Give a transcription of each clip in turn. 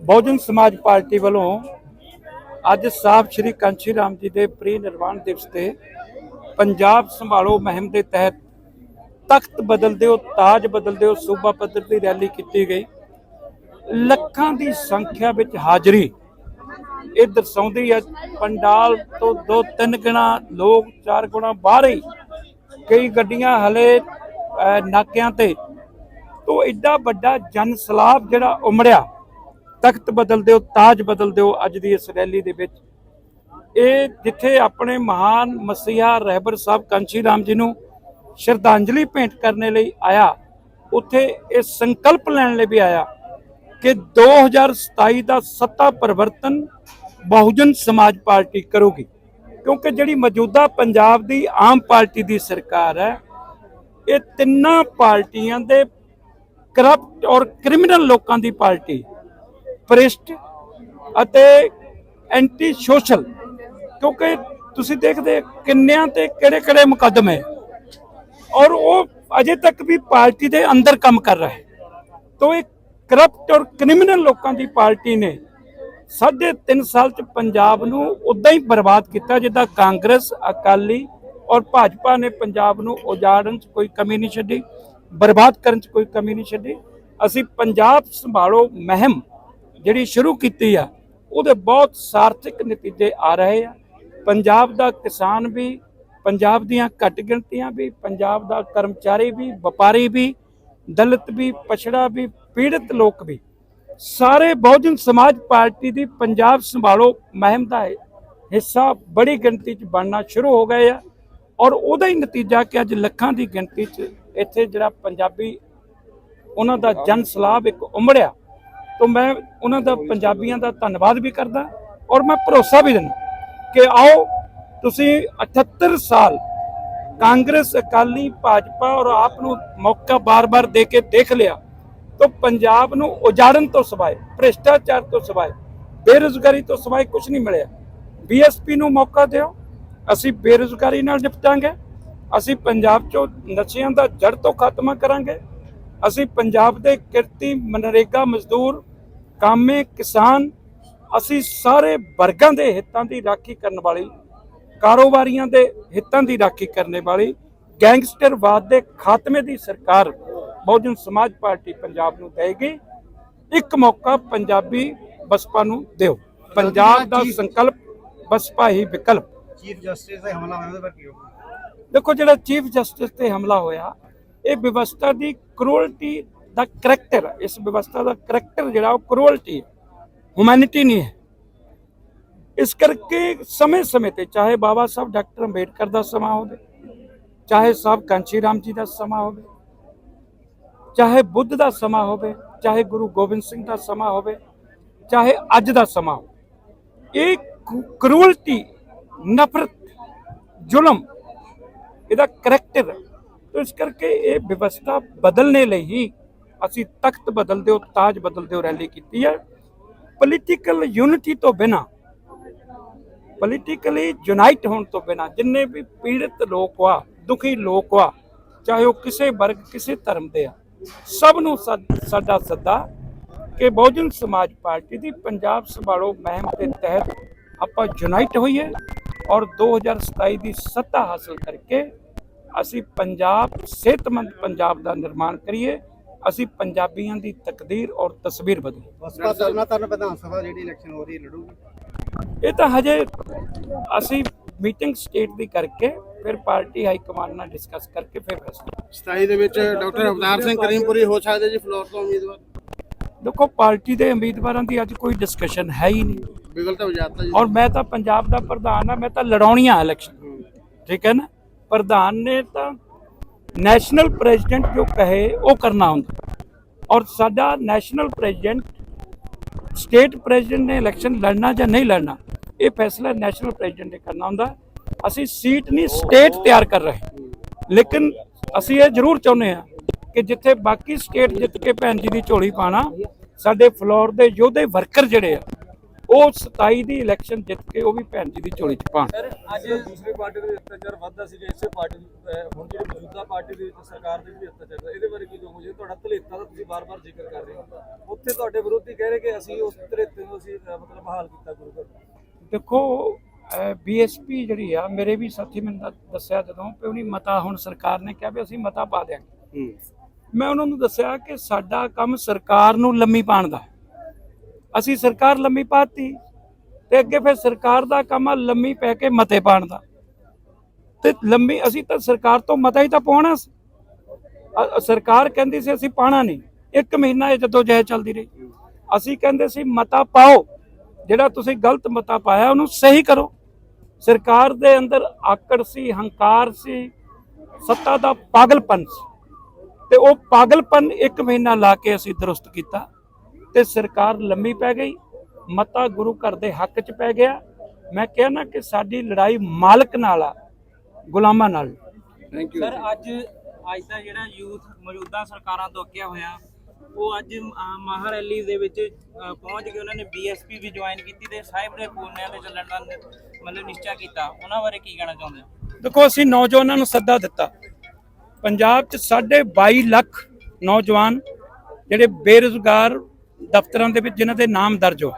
ਬਹੁਜਨ ਸਮਾਜ ਪਾਰਟੀ ਵੱਲੋਂ ਅੱਜ ਸਾਹਿਬ ਸ੍ਰੀ ਕਾਂਚੀ ਰਾਮ ਜੀ ਦੇ ਪ੍ਰੀ ਨਿਰਵਾਣ ਦਿਵਸ ਤੇ ਪੰਜਾਬ ਸੰਭਾਲੋ ਮੁਹਿੰਮ ਦੇ ਤਹਿਤ ਤਖਤ ਬਦਲ ਦਿਓ ਤਾਜ ਬਦਲ ਦਿਓ ਸੂਬਾ ਪੱਧਰ ਦੀ ਰੈਲੀ ਕੀਤੀ ਗਈ। ਲੱਖਾਂ ਦੀ ਸੰਖਿਆ ਵਿੱਚ ਹਾਜ਼ਰੀ। ਇਹ ਦਰਸਾਉਂਦੀ ਹੈ, ਪੰਡਾਲ ਤੋਂ ਦੋ ਤਿੰਨ ਗੁਣਾ, ਲੋਕ ਚਾਰ ਗੁਣਾ ਬਾਹਰ ਹੀ ਕਈ ਗੱਡੀਆਂ ਹਲੇ ਨਾਕਿਆਂ ਤੇ। ਤੋਂ ਐਡਾ ਵੱਡਾ ਜਨ ਸਲਾਬ ਜਿਹੜਾ ਉਮੜਿਆ। ਤਖਤ ਬਦਲ ਦਿਓ, ਤਾਜ ਬਦਲ ਦਿਓ ਅੱਜ ਦੀ ਇਸ ਰੈਲੀ ਦੇ ਵਿੱਚ। ਇਹ ਜਿੱਥੇ ਆਪਣੇ ਮਹਾਨ ਮਸੀਹਾ ਰਹਿਬਰ ਸਾਹਿਬ ਕਾਂਚੀ ਰਾਮ ਜੀ ਨੂੰ ਸ਼ਰਧਾਂਜਲੀ ਭੇਂਟ ਕਰਨ ਲਈ ਆਇਆ, ਉੱਥੇ ਇਹ ਸੰਕਲਪ ਲੈਣ ਲਈ ਵੀ ਆਇਆ ਕਿ 2027 ਦਾ ਸੱਤਾ ਪਰਿਵਰਤਨ ਬਹੁਜਨ ਸਮਾਜ ਪਾਰਟੀ ਕਰੂਗੀ। ਕਿਉਂਕਿ ਜਿਹੜੀ ਮੌਜੂਦਾ ਪੰਜਾਬ ਦੀ ਆਮ ਪਾਰਟੀ ਦੀ ਸਰਕਾਰ ਹੈ, ਇਹ ਤਿੰਨਾਂ ਪਾਰਟੀਆਂ ਦੇ ਕਰਪਟ ਔਰ ਕ੍ਰਿਮੀਨਲ ਲੋਕਾਂ ਦੀ ਪਾਰਟੀ ਭ੍ਰਿਸ਼ਟ ਅਤੇ ਐਂਟੀ ਸੋਸ਼ਲ ਕਿਉਂਕਿ ਤੁਸੀਂ ਦੇਖਦੇ ਕਿੰਨਿਆਂ ਤੇ ਕਿਹੜੇ ਕਿਹੜੇ ਮੁਕੱਦਮੇ ਔਰ ਉਹ ਅਜੇ ਤੱਕ ਵੀ ਪਾਰਟੀ ਦੇ ਅੰਦਰ ਕੰਮ ਕਰ ਰਿਹਾ। ਹੈ ਤੋ ਇਹ ਕਰਪਟ ਔਰ ਕ੍ਰਿਮੀਨਲ ਲੋਕਾਂ ਦੀ ਪਾਰਟੀ ਨੇ ਸਾਢੇ ਤਿੰਨ ਸਾਲ ਚ ਪੰਜਾਬ ਨੂੰ ਉਦਾਂ ਹੀ ਬਰਬਾਦ ਕੀਤਾ, ਜਿੱਦਾਂ ਕਾਂਗਰਸ, ਅਕਾਲੀ ਔਰ ਭਾਜਪਾ ਨੇ ਪੰਜਾਬ ਨੂੰ ਉਜਾੜਨ ਚ ਕੋਈ ਕਮੀ ਨਹੀਂ ਛੱਡੀ, ਬਰਬਾਦ ਕਰਨ ਚ ਕੋਈ ਕਮੀ ਨਹੀਂ ਛੱਡੀ। ਅਸੀਂ ਪੰਜਾਬ ਸੰਭਾਲੋ ਮਹਿਮ ਜਿਹੜੀ ਸ਼ੁਰੂ ਕੀਤੀ ਆ, ਉਹਦੇ ਬਹੁਤ ਸਾਰਥਕ ਨਤੀਜੇ ਆ ਰਹੇ ਆ। ਪੰਜਾਬ ਦਾ ਕਿਸਾਨ ਵੀ, ਪੰਜਾਬ ਦੀਆਂ ਘੱਟ ਗਿਣਤੀਆਂ ਵੀ, ਪੰਜਾਬ ਦਾ ਕਰਮਚਾਰੀ ਵੀ, ਵਪਾਰੀ ਵੀ, ਦਲਿਤ ਵੀ, ਪਛੜਾ ਵੀ, ਪੀੜਤ ਲੋਕ ਵੀ। ਸਾਰੇ ਬਹੁਜਨ ਸਮਾਜ ਪਾਰਟੀ ਦੀ ਪੰਜਾਬ ਸੰਭਾਲੋ ਮਹਿਮ ਦਾ ਹਿੱਸਾ ਬੜੀ ਗਿਣਤੀ 'ਚ ਬਣਨਾ ਸ਼ੁਰੂ ਹੋ ਗਏ ਆ। ਔਰ ਉਹਦਾ ਹੀ ਨਤੀਜਾ ਕਿ ਅੱਜ ਲੱਖਾਂ ਦੀ ਗਿਣਤੀ 'ਚ ਇੱਥੇ ਜਿਹੜਾ ਪੰਜਾਬੀ, ਉਹਨਾਂ ਦਾ ਜਨ ਸਲਾਬ ਇੱਕ ਉਮੜਿਆ। ਤੋਂ ਮੈਂ ਉਹਨਾਂ ਦਾ ਪੰਜਾਬੀਆਂ ਦਾ ਧੰਨਵਾਦ ਵੀ ਕਰਦਾ ਔਰ ਮੈਂ ਭਰੋਸਾ ਵੀ ਦਿੰਦਾ ਕਿ ਆਓ ਤੁਸੀਂ 78 ਸਾਲ ਕਾਂਗਰਸ, ਅਕਾਲੀ, ਭਾਜਪਾ ਔਰ ਆਪ ਨੂੰ ਮੌਕਾ ਬਾਰ-ਬਾਰ ਦੇ ਕੇ ਦੇਖ ਲਿਆ ਤਾਂ ਪੰਜਾਬ ਨੂੰ ਉਜਾੜਨ ਤੋਂ ਸਿਵਾਏ, ਭ੍ਰਿਸ਼ਟਾਚਾਰ ਤੋਂ ਸਿਵਾਏ, ਬੇਰੁਜ਼ਗਾਰੀ ਤੋਂ ਸਿਵਾਏ ਕੁਝ ਨਹੀਂ ਮਿਲਿਆ। ਬੀਐਸਪੀ ਨੂੰ ਮੌਕਾ ਦਿਓ, ਅਸੀਂ ਬੇਰੁਜ਼ਗਾਰੀ ਨਾਲ ਨਿਪਟਾਂਗੇ, ਅਸੀਂ ਪੰਜਾਬ ਚੋਂ ਨਸ਼ਿਆਂ ਦਾ ਜੜ ਤੋਂ ਖਾਤਮਾ ਕਰਾਂਗੇ ਅਸੀਂ ਪੰਜਾਬ ਦੇ ਕਿਰਤੀ ਮਨਰੇਗਾ ਮਜ਼ਦੂਰ ਕਾਮੇ ਕਿਸਾਨ ਅਸੀਂ ਸਾਰੇ ਵਰਗਾਂ ਦੇ ਹਿੱਤਾਂ ਦੀ ਰਾਖੀ ਕਰਨ ਵਾਲੀ ਕਾਰੋਬਾਰੀਆਂ ਦੇ ਹਿੱਤਾਂ ਦੀ ਰਾਖੀ ਕਰਨ ਵਾਲੀ ਗੈਂਗਸਟਰਵਾਦ ਦੇ ਖਾਤਮੇ ਦੀ ਸਰਕਾਰ ਬਹੁਜਨ ਸਮਾਜ ਪਾਰਟੀ ਪੰਜਾਬ ਨੂੰ ਦੇਗੀ ਇੱਕ ਮੌਕਾ ਪੰਜਾਬੀ ਬਸਪਾ ਨੂੰ ਦਿਓ। ਪੰਜਾਬ ਦਾ ਸੰਕਲਪ ਬਸਪਾ ਹੀ ਵਿਕਲਪ। ਚੀਫ ਜਸਟਿਸ ਦਾ ਹਮਲਾ ਹੋਇਆ ਉਹਦੇ ਪਰ ਕੀ ਹੋਊਗਾ? ਦੇਖੋ ਜਿਹੜਾ ਚੀਫ ਜਸਟਿਸ ਤੇ ਹਮਲਾ ਹੋਇਆ ਇਹ ਵਿਵਸਥਾ ਦੀ ਕਰੂਅਲਟੀ ਦਾ ਕਰੈਕਟਰ ਇਸ ਵਿਵਸਥਾ ਦਾ ਕਰੈਕਟਰ ਜਿਹੜਾ, ਉਹ ਕਰੂਅਲਟੀ ਹੈ ਹਿਊਮੈਨਿਟੀ ਨਹੀਂ ਹੈ। ਇਸ ਕਰਕੇ ਸਮੇਂ-ਸਮੇਂ ਤੇ ਚਾਹੇ ਬਾਬਾ ਸਾਹਿਬ ਡਾਕਟਰ ਅੰਬੇਡਕਰ ਦਾ ਸਮਾਂ ਹੋਵੇ, ਚਾਹੇ ਸਾਹਿਬ ਕਾਂਚੀ ਰਾਮ ਜੀ ਦਾ ਸਮਾਂ ਹੋਵੇ, ਚਾਹੇ ਬੁੱਧ ਦਾ ਸਮਾਂ ਹੋਵੇ, ਚਾਹੇ ਗੁਰੂ ਗੋਬਿੰਦ ਸਿੰਘ ਦਾ ਸਮਾਂ ਹੋਵੇ, ਚਾਹੇ ਅੱਜ ਦਾ ਸਮਾਂ ਹੋਵੇ, ਇਹ ਕਰੂਅਲਟੀ ਨਫ਼ਰਤ, ਜ਼ੁਲਮ, ਇਹਦਾ ਕਰੈਕਟਰ ਹੈ ਤੋ ਇਸ ਕਰਕੇ ਇਹ ਵਿਵਸਥਾ ਬਦਲਨੇ ਲਈ ਹੀ ਅਸੀਂ ਤਖਤ ਬਦਲ ਦਿਓ ਤਾਜ ਬਦਲ ਦਿਓ ਰੈਲੀ ਕੀਤੀ ਹੈ। ਪੋਲੀਟੀਕਲ ਯੂਨਿਟੀ ਤੋਂ ਬਿਨਾ ਪੋਲੀਟੀਕਲੀ ਯੂਨਾਈਟ ਹੋਣ ਤੋਂ ਬਿਨਾ, ਜਿੰਨੇ ਵੀ ਪੀੜਤ ਲੋਕ ਆ, ਦੁਖੀ ਲੋਕ ਆ, ਚਾਹੇ ਉਹ ਕਿਸੇ ਵਰਗ, ਕਿਸੇ ਧਰਮ ਦੇ ਆ, ਸਭ ਨੂੰ ਸਾ- ਸਾਡਾ ਸੱਦਾ ਕਿ ਬਹੁਜਨ ਸਮਾਜ ਪਾਰਟੀ ਦੀ ਪੰਜਾਬ ਸੰਭਾਲੋ ਮਹਿਮ ਦੇ ਤਹਿਤ ਆਪਾਂ ਯੂਨਾਈਟ ਹੋਈਏ ਔਰ 2027 ਦੀ ਸੱਤਾ ਹਾਸਲ ਕਰਕੇ ਅਸੀਂ ਪੰਜਾਬ ਸਿਹਤਮੰਦ ਪੰਜਾਬ ਦਾ ਨਿਰਮਾਣ ਕਰੀਏ ਅਸੀਂ ਪੰਜਾਬੀਆਂ ਦੀ ਤਕਦੀਰ ਔਰ ਤਸਵੀਰ ਬਦਲੀਏ। ਬਸਪਾ ਤਰਨਤਾਰਨ ਵਿਧਾਨ ਸਭਾ ਜਿਹੜੀ ਇਲੈਕਸ਼ਨ ਹੋ ਰਹੀ ਲੜੂਗੀ। ਇਹ ਤਾਂ ਹਜੇ ਅਸੀਂ ਮੀਟਿੰਗ ਸਟੇਟ ਦੀ ਕਰਕੇ ਫਿਰ ਪਾਰਟੀ ਹਾਈ ਕਮਾਂਡ ਨਾਲ ਡਿਸਕਸ ਕਰਕੇ ਫਿਰ ਫੈਸਲਾ 27 ਦੇ ਵਿੱਚ ਡਾਕਟਰ ਅਵਤਾਰ ਸਿੰਘ ਕਰੀਮਪੁਰੀ ਹੋ ਸਕਦੇ ਜੀ ਫਲੋਰ ਤੋਂ ਉਮੀਦਵਾਰ। ਦੇਖੋ ਪਾਰਟੀ ਦੇ ਉਮੀਦਵਾਰਾਂ ਦੀ ਅੱਜ ਕੋਈ ਡਿਸਕਸ਼ਨ ਹੈ ਹੀ ਨਹੀਂ। ਬਿਗਲ ਤਾਂ ਵਜਾਤਾ ਜੀ। ਔਰ ਮੈਂ ਤਾਂ ਪੰਜਾਬ ਦਾ ਪ੍ਰਧਾਨ ਆ ਮੈਂ ਤਾਂ ਲੜਾਉਣੀਆਂ ਇਲੈਕਸ਼ਨ ਠੀਕ ਹੈ ਨਾ? ਪ੍ਰਧਾਨ ਨੇ ਤਾਂ ਨੈਸ਼ਨਲ ਪ੍ਰੈਜ਼ੀਡੈਂਟ ਜੋ ਕਹੇ, ਉਹ ਕਰਨਾ ਹੁੰਦਾ। ਔਰ ਸਾਡਾ ਨੈਸ਼ਨਲ ਪ੍ਰੈਜ਼ੀਡੈਂਟ, ਸਟੇਟ ਪ੍ਰੈਜ਼ੀਡੈਂਟ ਨੇ ਇਲੈਕਸ਼ਨ ਲੜਨਾ ਜਾਂ ਨਹੀਂ ਲੜਨਾ, ਇਹ ਫੈਸਲਾ ਨੈਸ਼ਨਲ ਪ੍ਰੈਜ਼ੀਡੈਂਟ ਨੇ ਕਰਨਾ ਹੁੰਦਾ। ਅਸੀਂ ਸੀਟ ਨਹੀਂ, ਸਟੇਟ ਤਿਆਰ ਕਰ ਰਹੇ। ਲੇਕਿਨ ਅਸੀਂ ਇਹ ਜ਼ਰੂਰ ਚਾਹੁੰਦੇ ਹਾਂ ਕਿ ਜਿੱਥੇ ਬਾਕੀ ਸਟੇਟ ਜਿੱਤ ਕੇ ਭੈਣ ਜੀ ਦੀ ਝੋਲੀ ਪਾਣਾ, ਸਾਡੇ ਫਲੋਰ ਦੇ ਯੋਧੇ ਵਰਕਰ ਜਿਹੜੇ ਆ ਉਹ 27 ਦੀ ਇਲੈਕਸ਼ਨ ਜਿੱਤ ਕੇ ਉਹ ਵੀ ਭੈਣ ਜੀ ਦੀ ਝੋਲੀ 'ਚ ਪਾਣ ਸਰ ਅੱਜ ਦੂਸਰੀ ਪਾਰਟੀ ਦੇ ਅਤਿਆਚਾਰ ਵੱਧਦਾ ਸੀ ਇਸੇ ਪਾਰਟੀ ਹੁਣ ਜਿਹੜੀ ਮੌਜੂਦਾ ਪਾਰਟੀ ਦੇ ਵਿੱਚ ਸਰਕਾਰ ਦੇ ਵੀ ਅਤਿਆਚਾਰ ਇਹਦੇ ਬਾਰੇ ਕੀ ਕਹੋਗੇ? ਤੁਹਾਡਾ ਧਲੇਤਾ ਦਾ ਤੁਸੀਂ ਬਾਰ-ਬਾਰ ਜ਼ਿਕਰ ਕਰ ਰਹੇ ਹੋ ਉੱਥੇ ਤੁਹਾਡੇ ਵਿਰੋਧੀ ਕਹਿ ਰਹੇ ਕਿ ਅਸੀਂ ਉਸ ਧਲੇਤੇ ਨੂੰ ਅਸੀਂ ਮਤਲਬ ਬਹਾਲ ਕੀਤਾ ਗੁਰੂ ਘਰ ਦੇਖੋ ਬੀਐਸਪੀ ਜਿਹੜੀ ਆ ਮੇਰੇ ਵੀ ਸਾਥੀ ਮੈਨੂੰ ਦੱਸਿਆ ਜਦੋਂ ਕਿ ਉਹਨੀ ਮਤਾ ਹੁਣ ਸਰਕਾਰ ਨੇ ਕਿਹਾ ਵੀ ਅਸੀਂ ਮਤਾ ਪਾ ਦਿਆਂਗੇ। ਮੈਂ ਉਹਨਾਂ ਨੂੰ ਦੱਸਿਆ ਕਿ ਸਾਡਾ ਕੰਮ ਸਰਕਾਰ ਨੂੰ ਲੰਮੀ ਪਾਣ ਦਾ ਅਸੀਂ ਸਰਕਾਰ ਲੰਮੀ ਪਾਤੀ ਤੇ ਅੱਗੇ ਫਿਰ ਸਰਕਾਰ ਦਾ ਕੰਮ ਆ ਲੰਮੀ ਪੈ ਕੇ ਮਤੇ ਪਾਣ ਦਾ। ਤੇ ਲੰਮੀ ਅਸੀਂ ਤਾਂ ਸਰਕਾਰ ਤੋਂ ਮਤਾ ਹੀ ਤਾਂ ਪਾਉਣਾ ਸੀ। ਸਰਕਾਰ ਕਹਿੰਦੀ ਸੀ ਅਸੀਂ ਪਾਣਾ ਨਹੀਂ। ਇੱਕ ਮਹੀਨਾ ਇਹ ਜਦੋਂ ਜੈ ਚੱਲਦੀ ਰਹੀ। ਅਸੀਂ ਕਹਿੰਦੇ ਸੀ ਮਤਾ ਪਾਓ। ਜਿਹੜਾ ਤੁਸੀਂ ਗਲਤ ਮਤਾ ਪਾਇਆ ਉਹਨੂੰ ਸਹੀ ਕਰੋ। ਸਰਕਾਰ ਦੇ ਅੰਦਰ ਆਕੜ ਸੀ, ਹੰਕਾਰ ਸੀ, ਸੱਤਾ ਦਾ ਪਾਗਲਪਨ ਸੀ। ਤੇ ਉਹ ਪਾਗਲਪਨ ਇੱਕ ਮਹੀਨਾ ਲਾ ਕੇ ਅਸੀਂ ਦਰੁਸਤ ਕੀਤਾ। ਤੇ ਸਰਕਾਰ ਲੰਮੀ ਪੈ ਗਈ ਮਤਾ ਗੁਰੂ ਘਰ ਦੇ ਹੱਕ 'ਚ ਪੈ ਗਿਆ। ਮੈਂ ਕਿਹਾ ਨਾ ਕਿ ਸਾਡੀ ਲੜਾਈ ਮਾਲਕ ਨਾਲ ਆ ਗੁਲਾਮਾਂ ਨਾਲ। ਥੈਂਕ ਯੂ ਸਰ ਅੱਜ ਅੱਜ ਦਾ ਜਿਹੜਾ ਯੂਥ ਮੌਜੂਦਾ ਸਰਕਾਰਾਂ ਤੋਂ ਅੱਕਿਆ ਹੋਇਆ ਉਹ ਅੱਜ ਅਹ, ਮਹਾ ਰੈਲੀ ਦੇ ਵਿੱਚ ਪਹੁੰਚ ਕੇ ਉਹਨਾਂ ਨੇ ਬੀਐਸਪੀ ਵੀ ਜੁਆਇਨ ਕੀਤੀ ਤੇ ਸਾਹਿਬ ਦੇ ਪੂਰਨਿਆਂ ਤੇ ਚੱਲਣ ਦਾ ਨਿ- ਮਤਲਬ ਨਿਸ਼ਚਾ ਕੀਤਾ। ਉਹਨਾਂ ਬਾਰੇ ਕੀ ਕਹਿਣਾ ਚਾਹੁੰਦੇ ਹੋ? ਦੇਖੋ ਅਸੀਂ ਨੌਜਵਾਨਾਂ ਨੂੰ ਸੱਦਾ ਦਿੱਤਾ। ਪੰਜਾਬ 'ਚ ਸਾਢੇ 22 ਲੱਖ ਨੌਜਵਾਨ ਜਿਹੜੇ ਬੇਰੁਜ਼ਗਾਰ ਦਫ਼ਤਰਾਂ ਦੇ ਵਿੱਚ ਜਿਨ੍ਹਾਂ ਦੇ ਨਾਮ ਦਰਜ ਹੋ।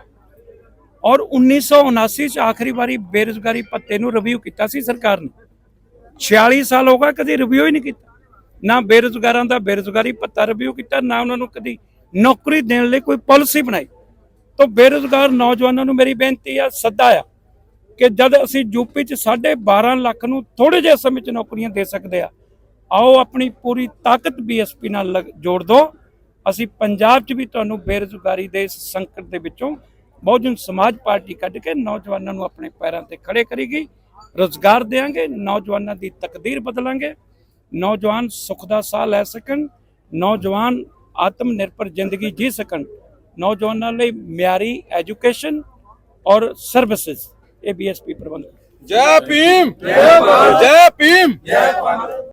ਔਰ 1979 ਚ ਆਖਰੀ ਵਾਰੀ ਬੇਰੁਜ਼ਗਾਰੀ ਭੱਤੇ ਨੂੰ ਰਿਵਿਊ ਕੀਤਾ ਸੀ ਸਰਕਾਰ ਨੇ। 46 ਸਾਲ ਹੋ ਗਏ ਕਦੀ ਰਿਵਿਊ ਹੀ ਨਹੀਂ ਕੀਤਾ। ਨਾ ਬੇਰੁਜ਼ਗਾਰਾਂ ਦਾ ਬੇਰੁਜ਼ਗਾਰੀ ਭੱਤਾ ਰਿਵਿਊ ਕੀਤਾ, ਨਾ ਉਹਨਾਂ ਨੂੰ ਕਦੀ ਨੌਕਰੀ ਦੇਣ ਲਈ ਕੋਈ ਪਾਲਿਸੀ ਬਣਾਈ। ਤਾਂ ਬੇਰੁਜ਼ਗਾਰ ਨੌਜਵਾਨਾਂ ਨੂੰ ਮੇਰੀ ਬੇਨਤੀ ਆ, ਸੱਦਾ ਆ ਕਿ ਜਦ ਅਸੀਂ ਯੂਪੀ ਚ 12.5 ਲੱਖ ਨੂੰ ਥੋੜੇ ਜਿਹੇ ਸਮੇਂ ਚ ਨੌਕਰੀਆਂ ਦੇ ਸਕਦੇ ਆ, ਆਓ ਆਪਣੀ ਪੂਰੀ ਤਾਕਤ ਬੀਐਸਪੀ ਨਾਲ ਲਗ- ਜੋੜ ਦਿਓ ਅਸੀਂ ਪੰਜਾਬ ਚ ਵੀ ਤੁਹਾਨੂੰ ਬੇਰੁਜ਼ਗਾਰੀ ਦੇ ਇਸ ਸੰਕਟ ਦੇ ਵਿੱਚੋਂ ਬਹੁਜਨ ਸਮਾਜ ਪਾਰਟੀ ਕੱਢ ਕੇ ਨੌਜਵਾਨਾਂ ਨੂੰ ਆਪਣੇ ਪੈਰਾਂ ਤੇ ਖੜੇ ਕਰੇਗੀ। ਰੋਜ਼ਗਾਰ ਦੇਵਾਂਗੇ ਨੌਜਵਾਨਾਂ ਦੀ ਤਕਦੀਰ ਬਦਲਾਂਗੇ। ਨੌਜਵਾਨ ਸੁੱਖ ਦਾ ਸਾਹ ਲੈ ਸਕਣ, ਨੌਜਵਾਨ ਆਤਮ ਨਿਰਭਰ ਜ਼ਿੰਦਗੀ ਜੀ ਸਕਣ। ਨੌਜਵਾਨਾਂ ਲਈ ਮਿਆਰੀ ਐਜੂਕੇਸ਼ਨ ਔਰ ਸਰਵਿਸਿਜ਼। ਇਹ ਬੀਐਸਪੀ ਪ੍ਰਬੰਧ ਜੈ ਭੀਮ। ਜੈ ਭੀਮ।